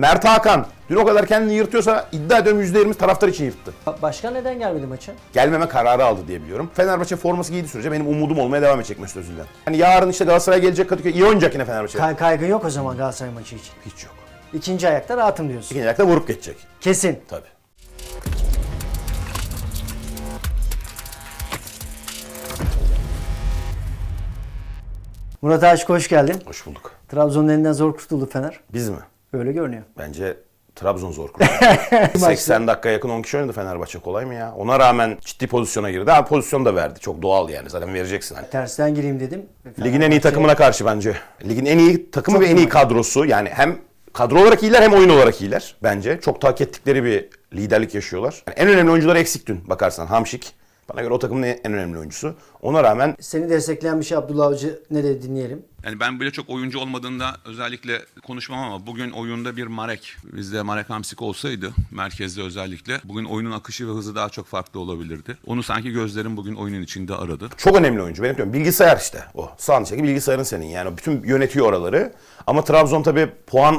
Mert Hakan dün o kadar kendini yırtıyorsa iddia ediyorum %20 taraftar için yırttı. Başkan neden gelmedi maça? Gelmeme kararı aldı diye biliyorum. Fenerbahçe forması giydiği sürece benim umudum olmaya devam edecek Mesut Özil'den. Yani yarın işte Galatasaray gelecek Kadıköy. iyi oynayacak yine Fenerbahçe. Kay- kaygın yok o zaman Galatasaray maçı için. Hiç yok. İkinci ayakta rahatım diyorsun. İkinci ayakta vurup geçecek. Kesin. Tabii. Murat Aşık hoş geldin. Hoş bulduk. Trabzon'un elinden zor kurtuldu Fener. Biz mi? Öyle görünüyor. Bence Trabzon zor kurdu. 80 dakika yakın 10 kişi oynadı Fenerbahçe kolay mı ya? Ona rağmen ciddi pozisyona girdi. Ha pozisyon da verdi. Çok doğal yani. Zaten vereceksin hani. Tersten gireyim dedim. Ligin en iyi takımına karşı bence. Ligin en iyi takımı Çok ve en iyi kadrosu. Yani hem kadro olarak iyiler hem oyun olarak iyiler bence. Çok hak ettikleri bir liderlik yaşıyorlar. Yani en önemli oyuncuları eksik dün bakarsan. Hamşik. Bana göre o takımın en önemli oyuncusu. Ona rağmen Seni destekleyen bir şey Abdullah Avcı ne dedi dinleyelim. Yani ben böyle çok oyuncu olmadığında özellikle konuşmam ama bugün oyunda bir Marek. Bizde Marek Hamsik olsaydı merkezde özellikle bugün oyunun akışı ve hızı daha çok farklı olabilirdi. Onu sanki gözlerim bugün oyunun içinde aradı. çok önemli oyuncu. Benim diyorum bilgisayar işte o. Sağın içindeki bilgisayarın senin yani. Bütün yönetiyor oraları. Ama Trabzon tabii puan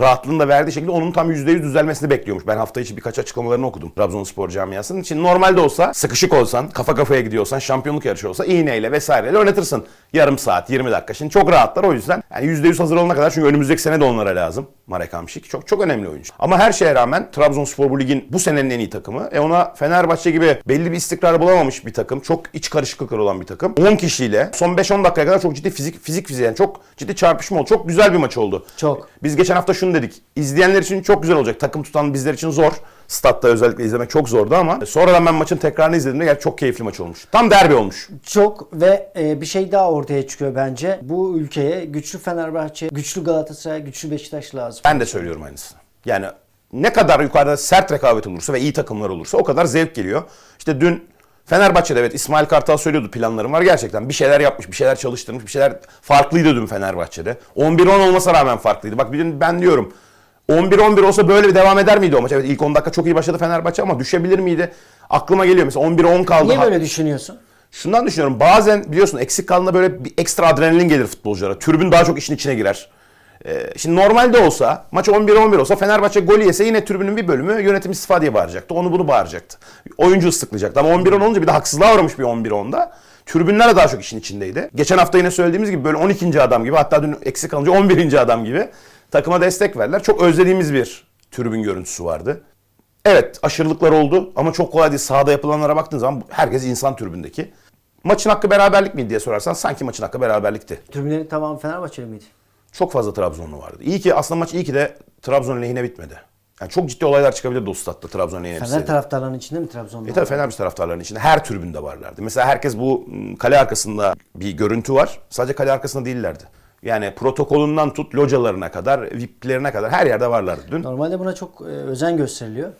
rahatlığını da verdiği şekilde onun tam %100 düzelmesini bekliyormuş. Ben hafta içi birkaç açıklamalarını okudum Trabzonspor camiasının. için normalde olsa sıkışık olsan, kafa kafaya gidiyorsan, şampiyonluk yarışı olsa iğneyle vesaireyle oynatırsın. Yarım saat, 20 dakika. Şimdi çok rahatlar o yüzden. Yani %100 hazır olana kadar çünkü önümüzdeki sene de onlara lazım. Marek Hamşik. Çok çok önemli oyuncu. Ama her şeye rağmen Trabzonspor bu ligin bu senenin en iyi takımı. E ona Fenerbahçe gibi belli bir istikrar bulamamış bir takım. Çok iç karışıklıkları olan bir takım. 10 kişiyle son 5-10 dakikaya kadar çok ciddi fizik fizik fiziğe yani çok ciddi çarpışma oldu. Çok güzel bir maç oldu. Çok. Biz geçen hafta şunu dedik. İzleyenler için çok güzel olacak. Takım tutan bizler için zor. Statta özellikle izlemek çok zordu ama sonradan ben maçın tekrarını izlediğimde gerçekten çok keyifli maç olmuş. Tam derbi olmuş. Çok ve e, bir şey daha ortaya çıkıyor bence. Bu ülkeye güçlü Fenerbahçe, güçlü Galatasaray, güçlü Beşiktaş lazım. Ben de söylüyorum aynısını. Yani ne kadar yukarıda sert rekabet olursa ve iyi takımlar olursa o kadar zevk geliyor. İşte dün Fenerbahçe'de evet İsmail Kartal söylüyordu planlarım var. Gerçekten bir şeyler yapmış, bir şeyler çalıştırmış, bir şeyler farklıydı dün Fenerbahçe'de. 11-10 olmasına rağmen farklıydı. Bak bir- ben diyorum 11-11 olsa böyle bir devam eder miydi o maç? Evet ilk 10 dakika çok iyi başladı Fenerbahçe ama düşebilir miydi? Aklıma geliyor mesela 11-10 kaldı. Niye böyle düşünüyorsun? Şundan düşünüyorum. Bazen biliyorsun eksik kaldığında böyle bir ekstra adrenalin gelir futbolculara. Tribün daha çok işin içine girer. Ee, şimdi normalde olsa maç 11-11 olsa Fenerbahçe gol yese yine tribünün bir bölümü yönetim istifa diye bağıracaktı. Onu bunu bağıracaktı. Oyuncu ıslıklayacaktı. Ama 11-10 olunca bir de haksızlığa uğramış bir 11-10'da. Tribünler de daha çok işin içindeydi. Geçen hafta yine söylediğimiz gibi böyle 12. adam gibi hatta dün eksik kalınca 11. adam gibi takıma destek verdiler. Çok özlediğimiz bir tribün görüntüsü vardı. Evet aşırılıklar oldu ama çok kolay değil. Sahada yapılanlara baktığın zaman herkes insan tribündeki. Maçın hakkı beraberlik miydi diye sorarsan sanki maçın hakkı beraberlikti. Tribünlerin tamamı Fenerbahçeli miydi? Çok fazla Trabzonlu vardı. İyi ki aslında maç iyi ki de Trabzon lehine bitmedi. Yani çok ciddi olaylar çıkabilirdi o statta Trabzon lehine Fener taraftarlarının içinde mi Trabzon'da? E tabii Fenerbahçe taraftarlarının içinde her tribünde varlardı. Mesela herkes bu m, kale arkasında bir görüntü var. Sadece kale arkasında değillerdi. Yani protokolünden tut localarına kadar, VIP'lerine kadar her yerde varlardı dün. Normalde buna çok e, özen gösteriliyor.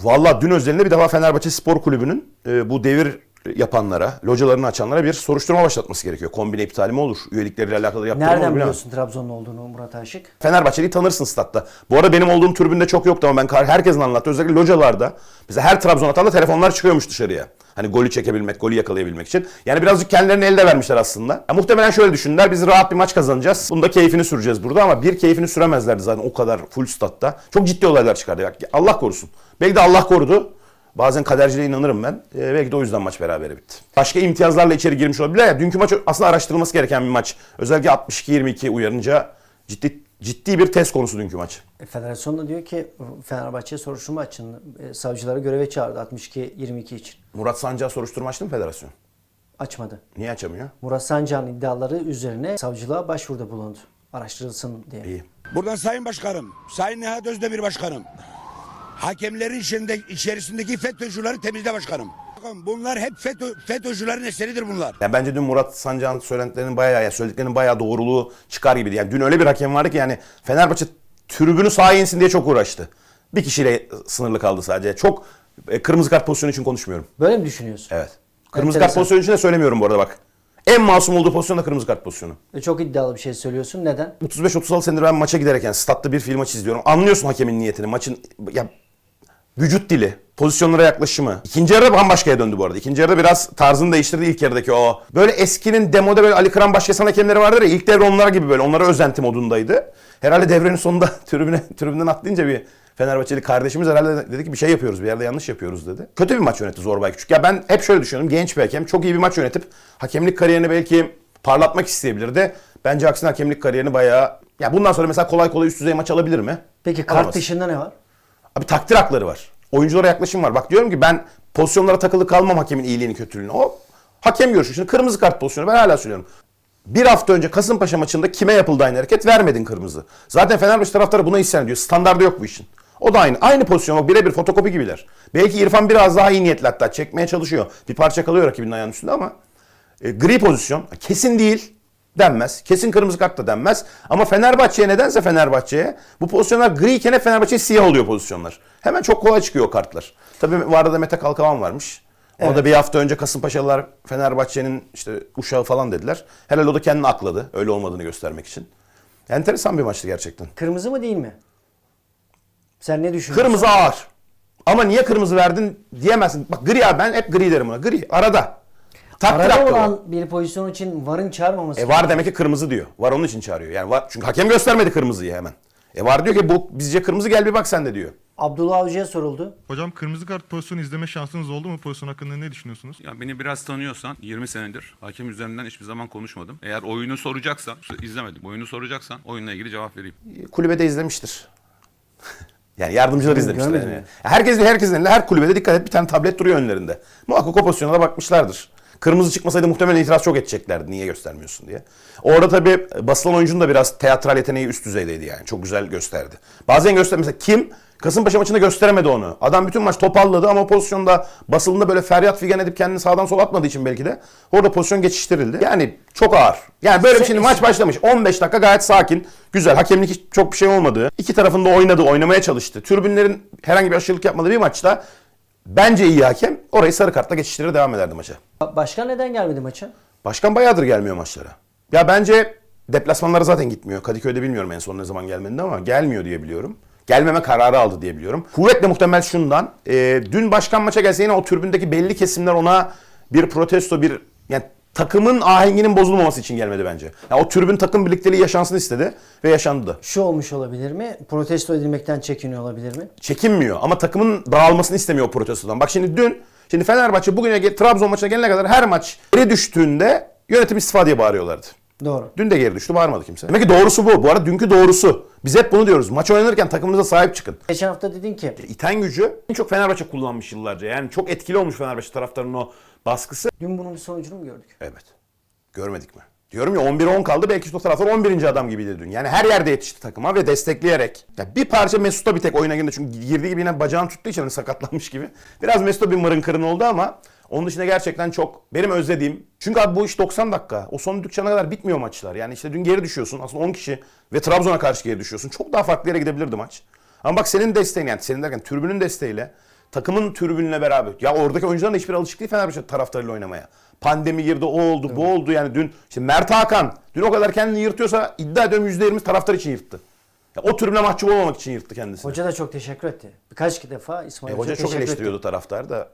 Valla dün özelinde bir defa Fenerbahçe Spor Kulübü'nün e, bu devir yapanlara, localarını açanlara bir soruşturma başlatması gerekiyor. Kombine iptali mi olur? Üyelikleriyle alakalı yaptırım olur Nereden bilemem. biliyorsun Trabzonlu olduğunu Murat Aşık? Fenerbahçeli'yi tanırsın statta. Bu arada benim olduğum tribünde çok yoktu ama ben herkesin anlattı. Özellikle localarda. Mesela her Trabzon atanda telefonlar çıkıyormuş dışarıya. Hani golü çekebilmek, golü yakalayabilmek için. Yani birazcık kendilerini elde vermişler aslında. Ya muhtemelen şöyle düşündüler. Biz rahat bir maç kazanacağız. Bunda keyfini süreceğiz burada ama bir keyfini süremezlerdi zaten o kadar full statta. Çok ciddi olaylar çıkardı. Allah korusun. Belki de Allah korudu. Bazen kaderciliğe inanırım ben. Ee, belki de o yüzden maç berabere bitti. Başka imtiyazlarla içeri girmiş olabilir. Ya, dünkü maç aslında araştırılması gereken bir maç. Özellikle 62-22 uyarınca ciddi ciddi bir test konusu dünkü maç. E, Federasyon da diyor ki Fenerbahçe soruşturma açın. E, savcıları göreve çağırdı 62-22 için. Murat Sancak'a soruşturma açtı mı federasyon? Açmadı. Niye açamıyor? Murat Sancak'ın iddiaları üzerine savcılığa başvuruda bulundu. Araştırılsın diye. İyi. Buradan Sayın Başkanım, Sayın Nihat Özdemir Başkanım, hakemlerin içinde, içerisindeki FETÖ'cüleri temizle başkanım. Bakın bunlar hep FETÖ, FETÖ'cülerin eseridir bunlar. Yani bence dün Murat Sancak'ın söylentilerinin bayağı, yani söylediklerinin bayağı doğruluğu çıkar gibiydi. Yani dün öyle bir hakem vardı ki yani Fenerbahçe tribünü sahaya insin diye çok uğraştı. Bir kişiyle sınırlı kaldı sadece. Çok e, kırmızı kart pozisyonu için konuşmuyorum. Böyle mi düşünüyorsun? Evet. Kırmızı kart Enteresan. pozisyonu için de söylemiyorum bu arada bak. En masum olduğu pozisyon da kırmızı kart pozisyonu. E, Çok iddialı bir şey söylüyorsun. Neden? 35-36 senedir ben maça giderken statta bir film maçı izliyorum. Anlıyorsun hakemin niyetini. Maçın ya vücut dili, pozisyonlara yaklaşımı. İkinci yarıda bambaşkaya döndü bu arada. İkinci yarıda biraz tarzını değiştirdi ilk yarıdaki o. Böyle eskinin demoda böyle Ali Kıran başkesen hakemleri vardır ya ilk devre onlar gibi böyle onlara özenti modundaydı. Herhalde devrenin sonunda tribüne, tribünden atlayınca bir Fenerbahçeli kardeşimiz herhalde dedi ki bir şey yapıyoruz bir yerde yanlış yapıyoruz dedi. Kötü bir maç yönetti Zorbay Küçük. Ya ben hep şöyle düşünüyorum genç bir hakem çok iyi bir maç yönetip hakemlik kariyerini belki parlatmak isteyebilirdi. Bence aksine hakemlik kariyerini bayağı ya bundan sonra mesela kolay kolay üst düzey maç alabilir mi? Peki kart Alamaz. dışında ne var? Abi takdir hakları var. Oyunculara yaklaşım var. Bak diyorum ki ben pozisyonlara takılı kalmam hakemin iyiliğini kötülüğünü. O hakem görüşü. Şimdi kırmızı kart pozisyonu ben hala söylüyorum. Bir hafta önce Kasımpaşa maçında kime yapıldı aynı hareket? Vermedin kırmızı. Zaten Fenerbahçe taraftarı buna isyan ediyor. Standardı yok bu işin. O da aynı. Aynı pozisyon. Bak birebir fotokopi gibiler. Belki İrfan biraz daha iyi niyetli hatta. Çekmeye çalışıyor. Bir parça kalıyor rakibinin ayağının üstünde ama e, gri pozisyon. Kesin değil denmez. Kesin kırmızı kart da denmez. Ama Fenerbahçe'ye nedense Fenerbahçe'ye bu pozisyonlar gri iken hep Fenerbahçe'ye siyah oluyor pozisyonlar. Hemen çok kolay çıkıyor o kartlar. Tabii vardı da Mete Kalkavan varmış. O da bir hafta önce Kasımpaşalılar Fenerbahçe'nin işte uşağı falan dediler. Herhalde o da kendini akladı. Öyle olmadığını göstermek için. Enteresan bir maçtı gerçekten. Kırmızı mı değil mi? Sen ne düşünüyorsun? Kırmızı ağır. Ama niye kırmızı verdin diyemezsin. Bak gri abi ben hep gri derim ona. Gri arada. Takdir Arada hakkı o. olan bir pozisyon için varın çağırmaması. E var demek ki kırmızı diyor. Var onun için çağırıyor. Yani var çünkü hakem göstermedi kırmızıyı hemen. E var diyor ki bu bizce kırmızı gel bir bak sen de diyor. Abdullah Avcı'ya soruldu. Hocam kırmızı kart pozisyonu izleme şansınız oldu mu? Pozisyon hakkında ne düşünüyorsunuz? Ya beni biraz tanıyorsan 20 senedir hakem üzerinden hiçbir zaman konuşmadım. Eğer oyunu soracaksan, izlemedim. Oyunu soracaksan oyunla ilgili cevap vereyim. Kulübede izlemiştir. yani yardımcılar izlemiştir. görmedim Yani. ya. Herkes herkesin elinde her kulübede dikkat et bir tane tablet duruyor önlerinde. Muhakkak o pozisyona da bakmışlardır. Kırmızı çıkmasaydı muhtemelen itiraz çok edeceklerdi niye göstermiyorsun diye. Orada tabii basılan oyuncunun da biraz teatral yeteneği üst düzeydeydi yani. Çok güzel gösterdi. Bazen göster mesela kim Kasımpaşa maçında gösteremedi onu. Adam bütün maç topalladı ama pozisyonda basılında böyle feryat figan edip kendini sağdan sola atmadığı için belki de orada pozisyon geçiştirildi. Yani çok ağır. Yani böyle bir şimdi maç başlamış. 15 dakika gayet sakin. Güzel. Hakemlik hiç- çok bir şey olmadı. İki tarafında oynadı, oynamaya çalıştı. Tribünlerin herhangi bir aşırılık yapmadığı bir maçta bence iyi hakem orayı sarı kartla geçiştirir devam ederdi maça. Ba- Başkan neden gelmedi maça? Başkan bayağıdır gelmiyor maçlara. Ya bence deplasmanlara zaten gitmiyor. Kadıköy'de bilmiyorum en son ne zaman gelmedi ama gelmiyor diye biliyorum. Gelmeme kararı aldı diye biliyorum. Kuvvetle muhtemel şundan. e, dün başkan maça gelse yine o tribündeki belli kesimler ona bir protesto, bir yani takımın ahenginin bozulmaması için gelmedi bence. Yani o tribün takım birlikteliği yaşansın istedi ve yaşandı da. Şu olmuş olabilir mi? Protesto edilmekten çekiniyor olabilir mi? çekinmiyor ama takımın dağılmasını istemiyor o protestodan. Bak şimdi dün şimdi Fenerbahçe bugüne gel- Trabzon maçına gelene kadar her maç geri düştüğünde yönetim istifa diye bağırıyorlardı. Doğru. Dün de geri düştü bağırmadı kimse. Demek ki doğrusu bu. Bu arada dünkü doğrusu. Biz hep bunu diyoruz. Maç oynanırken takımınıza sahip çıkın. Geçen hafta dedin ki İten gücü en çok Fenerbahçe kullanmış yıllarca. Yani çok etkili olmuş Fenerbahçe taraftarının o baskısı. dün bunun bir sonucunu mu gördük? Evet. Görmedik mi? Diyorum ya 11-10 kaldı. Belki o taraftar 11. adam gibiydi dün. Yani her yerde yetişti takıma ve destekleyerek. Ya bir parça Mesut'a bir tek oyuna girdi. Çünkü girdiği gibi yine bacağını tuttuğu için hani sakatlanmış gibi. Biraz Mesut'a bir mırın kırın oldu ama onun dışında gerçekten çok benim özlediğim. Çünkü abi bu iş 90 dakika. O son dükkana kadar bitmiyor maçlar. Yani işte dün geri düşüyorsun. Aslında 10 kişi ve Trabzon'a karşı geri düşüyorsun. Çok daha farklı yere gidebilirdi maç. Ama bak senin desteğin yani senin derken tribünün desteğiyle takımın tribününe beraber. Ya oradaki oyuncuların hiçbir alışık değil Fenerbahçe taraftarıyla oynamaya. Pandemi girdi, o oldu, bu oldu. Yani dün işte Mert Hakan dün o kadar kendini yırtıyorsa iddia ediyorum %20 taraftar için yırttı. Ya o tribüne mahcup olmamak için yırttı kendisini. Hoca da çok teşekkür etti. Birkaç defa İsmail E, hoca çok eleştiriyordu etti. taraftar da.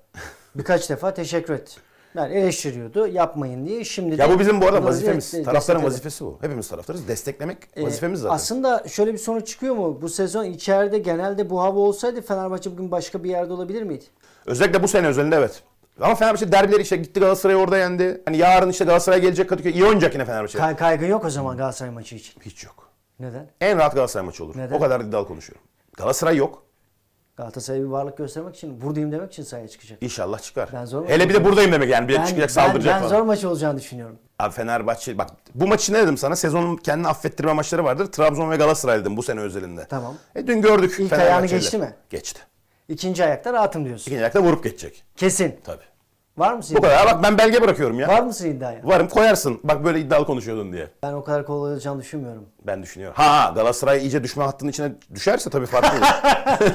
Birkaç defa teşekkür etti. Yani eleştiriyordu yapmayın diye. Şimdi Ya de bu bizim bu arada vazifemiz. de- Taraftarın vazifesi bu. Hepimiz taraftarız. Desteklemek Ee, vazifemiz zaten. Aslında şöyle bir sonuç çıkıyor mu? Bu sezon içeride genelde bu hava olsaydı Fenerbahçe bugün başka bir yerde olabilir miydi? Özellikle bu sene özelinde evet. Ama Fenerbahçe derbileri işte gitti Galatasaray'ı orada yendi. Hani yarın işte Galatasaray gelecek Kadıköy. İyi oynayacak yine Fenerbahçe. Kay- kaygın yok o zaman Galatasaray maçı için. Hiç yok. Neden? En rahat Galatasaray maçı olur. Neden? O kadar iddialı konuşuyorum. Galatasaray yok. Galatasaray bir varlık göstermek için, buradayım demek için sahaya çıkacak. İnşallah çıkar. Ben zor Hele bir de buradayım demek yani. Bir Ben, çıkacak ben, saldıracak ben falan. zor maç olacağını düşünüyorum. Abi Fenerbahçe bak bu maçı ne dedim sana? Sezonun kendini affettirme maçları vardır. Trabzon ve Galatasaray dedim bu sene özelinde. Tamam. E dün gördük İlk ayağını geçti mi? Geçti. İkinci ayakta rahatım diyorsun. İkinci ayakta vurup geçecek. Kesin. Tabii. Var mısın? Bu kadar. Bak ben belge bırakıyorum ya. Var mısın iddiaya? Varım koyarsın. Bak böyle iddialı konuşuyordun diye. Ben o kadar kolay olacağını düşünmüyorum. Ben düşünüyorum. Ha Galatasaray iyice düşme hattının içine düşerse tabii farklı olur.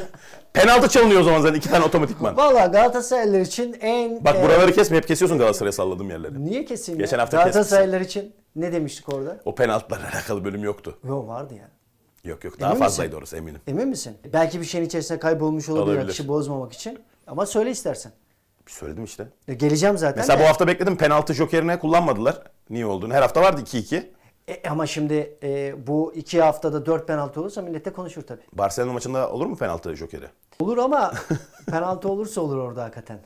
Penaltı çalınıyor o zaman zaten iki tane otomatikman. Valla Galatasaraylılar için en... Bak e, buraları kesme hep kesiyorsun Galatasaray'a salladığım yerleri. Niye ya? Geçen hafta Galatasaraylılar için ne demiştik orada? O penaltılarla alakalı bölüm yoktu. Yok vardı ya. Yok yok daha Emin fazlaydı misin? orası eminim. Emin misin? Belki bir şeyin içerisinde kaybolmuş olabilir, Olabilir. akışı bozmamak için. Ama söyle istersen. Söyledim işte. E, Geleceğim zaten Mesela de. bu hafta bekledim penaltı jokerine kullanmadılar. Niye olduğunu. Her hafta vardı 2-2. E, ama şimdi e, bu iki haftada dört penaltı olursa millete konuşur tabii. Barcelona maçında olur mu penaltı jokeri? Olur ama penaltı olursa olur orada hakikaten.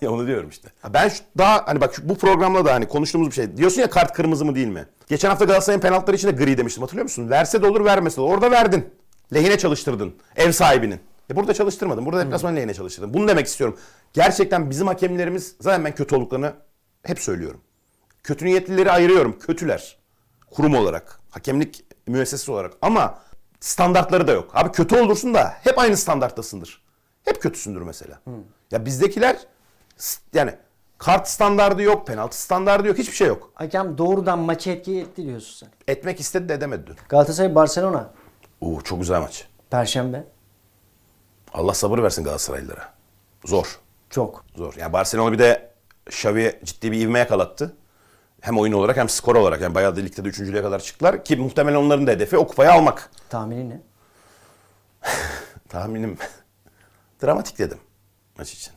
ya onu diyorum işte. Ben şu, daha hani bak şu- bu programda da hani konuştuğumuz bir şey. Diyorsun ya kart kırmızı mı değil mi? Geçen hafta Galatasaray'ın penaltıları için de gri demiştim hatırlıyor musun? Verse de olur vermese de olur. Orada verdin. Lehine çalıştırdın. Ev sahibinin. E burada çalıştırmadın. Burada deplasman lehine çalıştırdın. Bunu demek istiyorum. Gerçekten bizim hakemlerimiz zaten ben kötü olduklarını hep söylüyorum. Kötü niyetlileri ayırıyorum. Kötüler. Kurum olarak. Hakemlik müessesesi olarak. Ama standartları da yok. Abi kötü olursun da hep aynı standarttasındır. Hep kötüsündür mesela. Ya bizdekiler yani kart standardı yok, penaltı standardı yok, hiçbir şey yok. Hakem doğrudan maçı etki etti diyorsun sen. Etmek istedi de edemedi dün. Galatasaray Barcelona. Oo çok güzel maç. Perşembe. Allah sabır versin Galatasaraylılara. Zor. Çok. Zor. Yani Barcelona bir de Xavi'ye ciddi bir ivme yakalattı. Hem oyun olarak hem skor olarak. Yani bayağı da ligde de üçüncülüğe kadar çıktılar. Ki muhtemelen onların da hedefi o kupayı almak. Tahmini ne? Tahminim dramatik dedim maç için.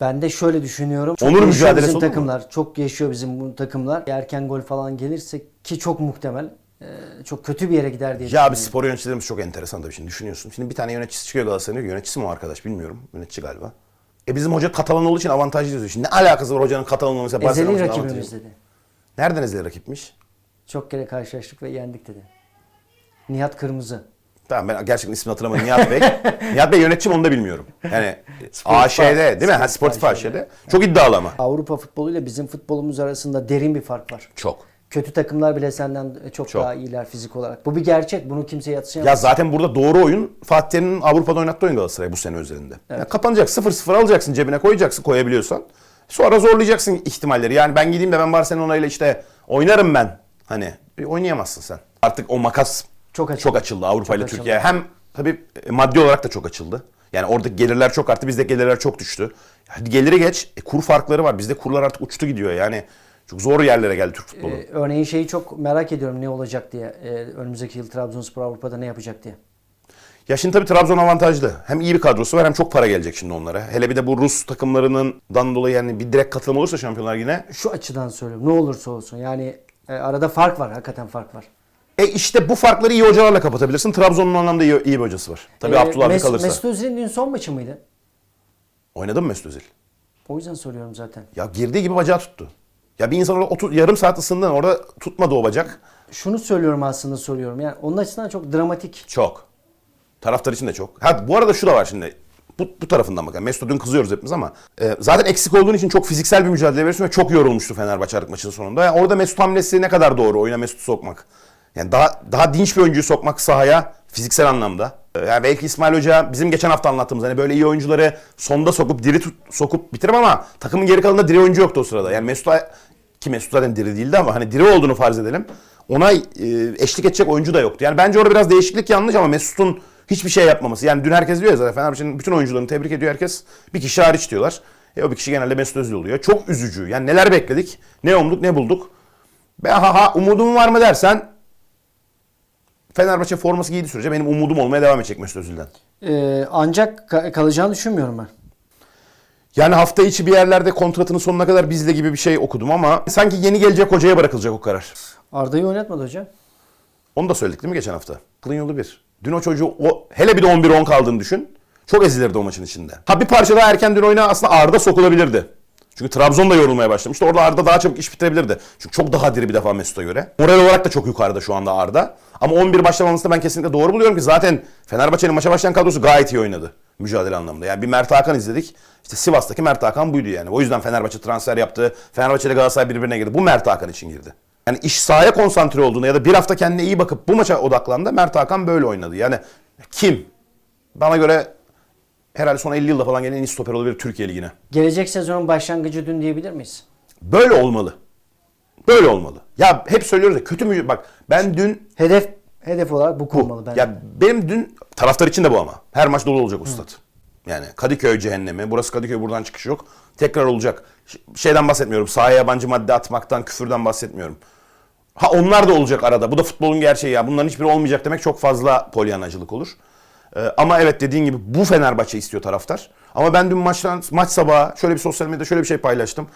Ben de şöyle düşünüyorum. Çok Onur mücadelesi bizim olur mu? takımlar. Çok yaşıyor bizim bu takımlar. Erken gol falan gelirse ki çok muhtemel. e, çok kötü bir yere gider diye Ya abi spor yöneticilerimiz çok enteresan tabii şimdi düşünüyorsun. Şimdi bir tane yöneticisi çıkıyor Galatasaray'ın yöneticisi mi o arkadaş bilmiyorum. Yönetici galiba. E bizim hoca Katalan olduğu için avantajlı diyoruz. Şimdi ne alakası var hocanın Katalan olması? Ezeli Barcelona'nın rakibimiz avantajı? dedi. Nereden ezeli rakipmiş? Çok kere karşılaştık ve yendik dedi. Nihat Kırmızı. Tamam ben gerçekten ismini hatırlamadım. Nihat Bey. Nihat Bey yönetici mi onu da bilmiyorum. Yani Sportif AŞ'de değil mi? Ha, Sportif AŞ'de. AŞ'de. Çok iddialı ama. Avrupa futboluyla bizim futbolumuz arasında derin bir fark var. Çok. Kötü takımlar bile senden çok, Çok. daha iyiler fizik olarak. Bu bir gerçek. Bunu kimse Ya yatsıyamaz. zaten burada doğru oyun Fatih Terim'in Avrupa'da oynattığı oyun Galatasaray bu sene özelinde. Ya kapanacak 0-0 alacaksın cebine koyacaksın koyabiliyorsan. Sonra zorlayacaksın ihtimalleri. Yani ben gideyim de ben Barcelona ile işte oynarım ben. Hani oynayamazsın sen. Artık o makas Çok açıldı. çok açıldı Avrupa ile. Türkiye. Hem tabii e, maddi olarak da çok açıldı. Yani oradaki gelirler çok arttı, bizdeki gelirler çok düştü. Hadi geliri geç, e, kur farkları var. Bizde kurlar artık uçtu gidiyor. Yani çok zor yerlere geldi Türk futbolu. Ee, örneğin şeyi çok merak ediyorum ne olacak diye. Ee, önümüzdeki yıl Trabzonspor Avrupa'da ne yapacak diye. Ya şimdi tabii Trabzon avantajlı. Hem iyi bir kadrosu var hem çok para gelecek şimdi onlara. Hele bir de bu Rus takımlarından dolayı yani bir direkt katılım olursa Şampiyonlar yine. Şu açıdan söylüyorum. Ne olursa olsun. Yani e, arada fark var. Hakikaten fark var. E işte bu farkları iyi hocalarla kapatabilirsin. Trabzon'un anlamda iyi, iyi bir hocası var. Tabii Ee, Abdullah Mes- kalırsa. Mesut Özil'in dün son maçı mıydı? Oynadın mı Mesut Özil? O yüzden soruyorum zaten. Ya girdiği gibi bacağı tuttu. Ya bir insan orada otur, yarım saat ısındın orada tutmadı o bacak. Şunu söylüyorum aslında soruyorum. Yani onun açısından çok dramatik. Çok. Taraftar için de çok. Ha bu arada şu da var şimdi. Bu, bu tarafından bakın. Mesut'a dün kızıyoruz hepimiz ama e, zaten eksik olduğun için çok fiziksel bir mücadele veriyorsun ve çok yorulmuştu Fenerbahçe maçının sonunda. Yani orada Mesut hamlesi ne kadar doğru oyuna Mesut'u sokmak. Yani daha daha dinç bir oyuncuyu sokmak sahaya fiziksel anlamda. E, Yani belki İsmail Hoca bizim geçen hafta anlattığımız hani böyle iyi oyuncuları sonda sokup diri tut, sokup bitirem ama takımın geri kalanında diri oyuncu yoktu o sırada. Yani Mesut'a ki Mesut zaten diri değildi ama hani diri olduğunu farz edelim. Ona e, eşlik edecek oyuncu da yoktu. Yani bence orada biraz değişiklik yanlış ama Mesut'un hiçbir şey yapmaması. Yani dün herkes diyor ya zaten Fenerbahçe'nin bütün oyuncularını tebrik ediyor herkes. Bir kişi hariç diyorlar. E o bir kişi genelde Mesut Özil oluyor. Çok üzücü. Yani neler bekledik? Ne umduk ne bulduk? Ben ha ha umudum var mı dersen Fenerbahçe forması giydiği sürece benim umudum olmaya devam edecek Mesut Özil'den. Ee, ancak ka- kalacağını düşünmüyorum ben. Yani hafta içi bir yerlerde kontratının sonuna kadar bizle gibi bir şey okudum ama sanki yeni gelecek hocaya bırakılacak o karar. Arda'yı oynatmadı hocam. Onu da söyledik değil mi geçen hafta? Kılın yolu bir. Dün o çocuğu o, hele bir de 11-10 kaldığını düşün. Çok ezilirdi o maçın içinde. Ha bir parça daha erken dün oyuna aslında Arda sokulabilirdi. Çünkü Trabzon da yorulmaya başlamıştı. Orada Arda daha çabuk iş bitirebilirdi. Çünkü çok daha diri bir defa Mesut'a göre. Moral olarak da çok yukarıda şu anda Arda. Ama 11 başlamaması da ben kesinlikle doğru buluyorum ki zaten Fenerbahçe'nin maça başlayan kadrosu gayet iyi oynadı. Mücadele anlamında. Yani bir Mert Hakan izledik. İşte Sivas'taki Mert Hakan buydu yani. O yüzden Fenerbahçe transfer yaptı. Fenerbahçe ile Galatasaray birbirine girdi. Bu Mert Hakan için girdi. Yani iş sahaya konsantre olduğunda ya da bir hafta kendine iyi bakıp bu maça odaklandı. Mert Hakan böyle oynadı. Yani kim? Bana göre herhalde son 50 yılda falan gelen en iyi stoper olabilir Türkiye Ligi'ne. Gelecek sezonun başlangıcı dün diyebilir miyiz? Böyle olmalı. Böyle olmalı. Ya hep söylüyoruz ya kötü mü? Bak ben dün Hedef hedef olarak bu konmalı bence. ya benim dün taraftar için de bu ama. Her maç dolu olacak ustad. Yani Kadıköy cehennemi. Burası Kadıköy buradan çıkış yok. Tekrar olacak. Şeyden bahsetmiyorum. Sahaya yabancı madde atmaktan, küfürden bahsetmiyorum. Ha onlar da olacak arada. Bu da futbolun gerçeği ya. Bunların hiçbiri olmayacak demek çok fazla polyanacılık olur. Ee, ama evet dediğin gibi bu Fenerbahçe istiyor taraftar. Ama ben dün maçtan maç sabahı şöyle bir sosyal medyada şöyle bir şey paylaştım.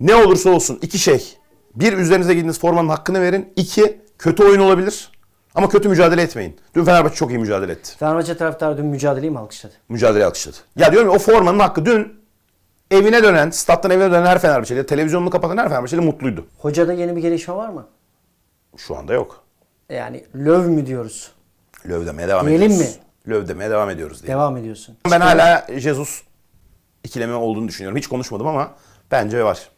Ne olursa olsun iki şey Bir üzerinize giydiğiniz formanın hakkını verin. İki kötü oyun olabilir. Ama kötü mücadele etmeyin. Dün Fenerbahçe çok iyi mücadele etti. Fenerbahçe taraftarı dün mücadeleyi mi alkışladı? Mücadele alkışladı. Ya diyorum ya o formanın hakkı dün evine dönen, stat'tan evine dönen her Fenerbahçeli, televizyonunu kapatan her Fenerbahçeli mutluydu. Hocada yeni bir gelişme var mı? Şu anda yok. Yani löv mü diyoruz? Löv demeye devam Diyelim ediyoruz. mi? Löv demeye devam ediyoruz diye. Devam ediyorsun. Ben hala Jesus ikileme olduğunu düşünüyorum. Hiç konuşmadım ama bence var.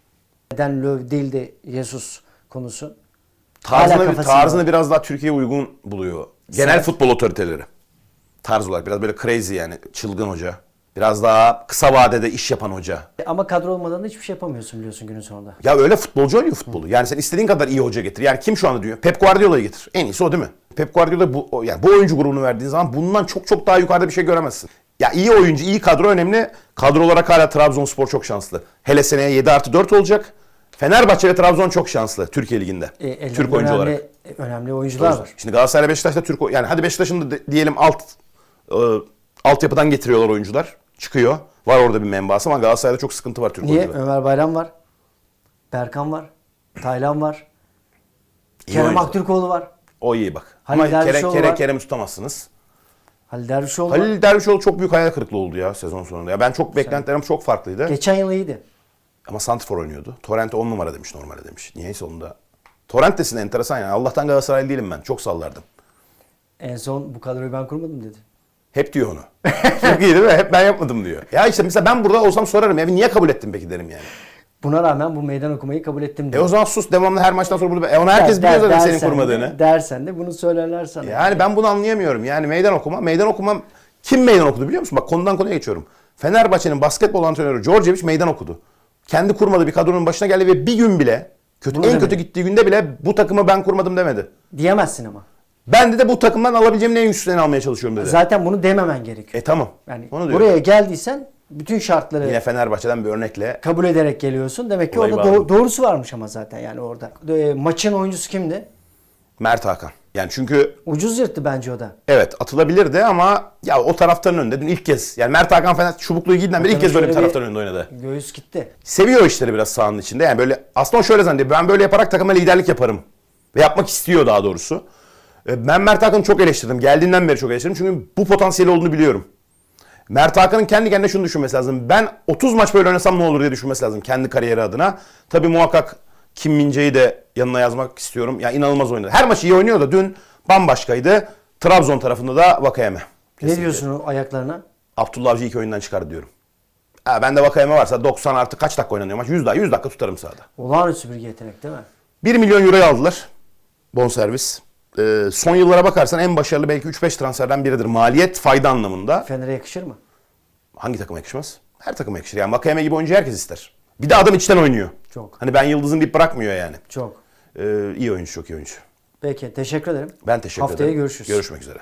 Neden löv değil de Jesus konusu? Tarzını, kafasında tarzını var. biraz daha Türkiye'ye uygun buluyor. Genel futbol otoriteleri. Tarz olarak biraz böyle crazy yani çılgın hoca. Biraz daha kısa vadede iş yapan hoca. Ama kadro olmadan da hiçbir şey yapamıyorsun biliyorsun günün sonunda. Ya öyle futbolcu oynuyor futbolu. Yani sen istediğin kadar iyi hoca getir. Yani kim şu anda diyor? Pep Guardiola'yı getir. En iyisi o değil mi? Pep Guardiola bu yani bu oyuncu grubunu verdiğin zaman bundan çok çok daha yukarıda bir şey göremezsin. Ya iyi oyuncu, iyi kadro önemli. Kadro olarak hala Trabzonspor çok şanslı. Hele seneye 7 artı 4 olacak. Fenerbahçe ve Trabzon çok şanslı Türkiye Ligi'nde. E, ellerinde Türk oyuncu önemli, olarak. Önemli oyuncular var. Şimdi Galatasaray Beşiktaş'ta Türk yani hadi Beşiktaş'ın da diyelim alt e, altyapıdan getiriyorlar oyuncular. Çıkıyor. Var orada bir menbaası ama Galatasaray'da çok sıkıntı var Türk Niye? Ömer Bayram var. Berkan var. Taylan var. İyi Kerem oyuncular. Aktürkoğlu var. O iyi bak. Halil ama Dervişoğlu Kerem, var. Kerem'i tutamazsınız. Halil Dervişoğlu var. Halil Dervişoğlu çok büyük hayal kırıklığı oldu ya sezon sonunda. Ya ben çok beklentilerim çok farklıydı. Geçen yıl iyiydi. Ama Santrfor oynuyordu. Torrent'e 10 numara demiş normalde demiş. Niyeyse onu da. Torrent desin enteresan yani. Allah'tan Galatasaraylı değilim ben. Çok sallardım. En son bu kadroyu ben kurmadım dedi. Hep diyor onu. çok iyi değil mi? Hep ben yapmadım diyor. Ya işte mesela ben burada olsam sorarım. Ya niye kabul ettin peki derim yani. Buna rağmen bu meydan okumayı kabul ettim E dedi. o zaman sus devamlı her maçtan sonra bunu... E onu herkes Der- biliyor zaten senin dersen de- kurmadığını. dersen de bunu söylerler sana. Yani ben bunu anlayamıyorum. Yani meydan okuma. Meydan okuma kim meydan okudu biliyor musun? Bak konudan konuya geçiyorum. Fenerbahçe'nin basketbol antrenörü Djordjevic meydan okudu. Kendi kurmadığı bir kadronun başına geldi ve bir gün bile kötü Bunu en kötü gittiği günde bile bu takımı ben kurmadım demedi. Diyemezsin ama. Ben de, de bu takımdan alabileceğim en güçlülerini almaya çalışıyorum dedi. Zaten bunu dememen gerekiyor. E tamam. Yani Onu diyorum. buraya geldiysen bütün şartları Yine Fenerbahçe'den bir örnekle kabul ederek geliyorsun. Demek ki orada doğ- doğrusu varmış ama zaten yani orada. E, maçın oyuncusu kimdi? Mert Hakan. Yani çünkü Ucuz yırttı bence o da. evet atılabilirdi ama ya o taraftarın önünde dün ilk kez yani Mert Hakan Fener çubukluğu giydiğinden beri ilk kez böyle bir taraftarın önünde oynadı. Göğüs gitti. seviyor işleri biraz sahanın içinde. Yani böyle aslında şöyle zannediyor. Ben böyle yaparak takıma liderlik yaparım. Ve yapmak istiyor daha doğrusu. E, Ben Mert Hakan'ı çok eleştirdim. Geldiğinden beri çok eleştirdim. Çünkü bu potansiyeli olduğunu biliyorum. Mert Hakan'ın kendi kendine şunu düşünmesi lazım. Ben 30 maç böyle oynasam ne olur diye düşünmesi lazım kendi kariyeri adına. Tabii muhakkak Kim Mince'yi de yanına yazmak istiyorum. Ya inanılmaz oynadı. Her maçı iyi oynuyor da dün bambaşkaydı. Trabzon tarafında da Vakayeme. Ne Kesinlikle. diyorsun o ayaklarına? Abdullah Avcı ilk oyundan çıkar diyorum. Ha, ben de Vakayeme varsa 90 artı kaç dakika oynanıyor maç? 100 daha 100 dakika tutarım sahada. Olağanüstü bir yetenek değil mi? 1 milyon euroya aldılar. Bonservis. Ee, son yıllara bakarsan en başarılı belki 3-5 transferden biridir. Maliyet fayda anlamında. Fener'e yakışır mı? Hangi takıma yakışmaz? Her takıma yakışır. Yani Vakayeme gibi oyuncu herkes ister. Bir de adam içten oynuyor. Çok. Hani ben yıldızım deyip bırakmıyor yani. Çok. Ee, iyi oyuncu, çok iyi oyuncu. Peki teşekkür ederim. Ben teşekkür Haftaya ederim. görüşürüz. Görüşmek üzere.